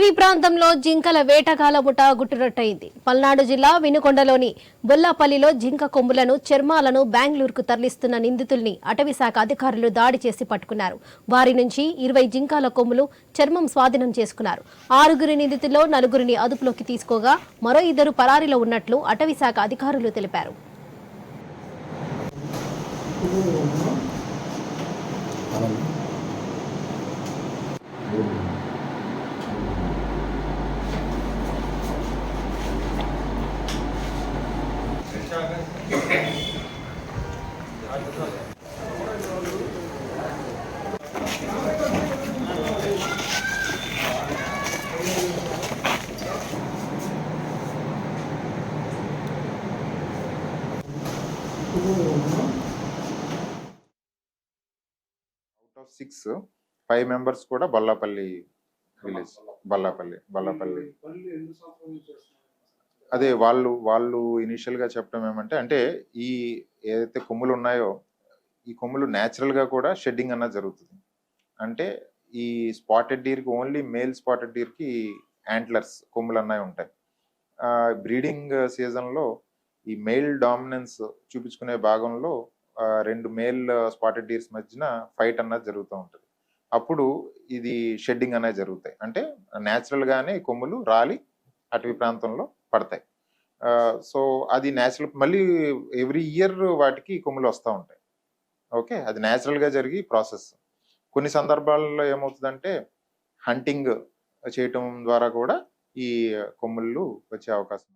అటవీ ప్రాంతంలో జింకల వేటగాల ముఠా గుట్టురట్టయింది. పల్నాడు జిల్లా వినుకొండలోని బొల్లాపల్లిలో జింక కొమ్ములను చర్మాలను బెంగళూరుకు తరలిస్తున్న నిందితుల్ని అటవీ శాఖ అధికారులు దాడి చేసి పట్టుకున్నారు. వారి నుంచి ఇరవై జింకాల కొమ్ములు చర్మం స్వాధీనం చేసుకున్నారు. ఆరుగురి నిందితుల్లో నలుగురిని అదుపులోకి తీసుకోగా మరో ఇద్దరు పరారీలో ఉన్నట్లు అటవీ శాఖ అధికారులు తెలిపారు. Out of six five members కూడా బల్లాపల్లి విలేజ్ బల్లాపల్లి బల్లాపల్లి అదే వాళ్ళు వాళ్ళు ఇనిషియల్గా చెప్పడం ఏమంటే అంటే ఈ ఏదైతే కొమ్ములు ఉన్నాయో ఈ కొమ్ములు natural గా కూడా షెడ్డింగ్ అన్నది జరుగుతుంది. అంటే ఈ స్పాటెడ్ డీర్కి ఓన్లీ మేల్ స్పాటెడ్ డీర్కి యాంట్లర్స్ కొమ్ములు అన్నవి ఉంటాయి. బ్రీడింగ్ సీజన్లో ఈ మేల్ డామినెన్స్ చూపించుకునే భాగంలో రెండు మేల్ స్పాటెడ్ డీర్స్ మధ్యన ఫైట్ అన్నది జరుగుతూ ఉంటుంది. అప్పుడు ఇది షెడ్డింగ్ అనేది జరుగుతాయి. అంటే natural గానే కొమ్ములు రాలి అటవీ ప్రాంతంలో పడతాయి. సో అది న్యాచురల్ మళ్ళీ ఎవ్రీ ఇయర్ వాటికి కొమ్ములు వస్తూ ఉంటాయి. ఓకే? అది న్యాచురల్గా జరిగి ప్రాసెస్ కొన్ని సందర్భాల్లో ఏమవుతుందంటే హంటింగ్ చేయటం ద్వారా కూడా ఈ కొమ్ముళ్ళు వచ్చే అవకాశం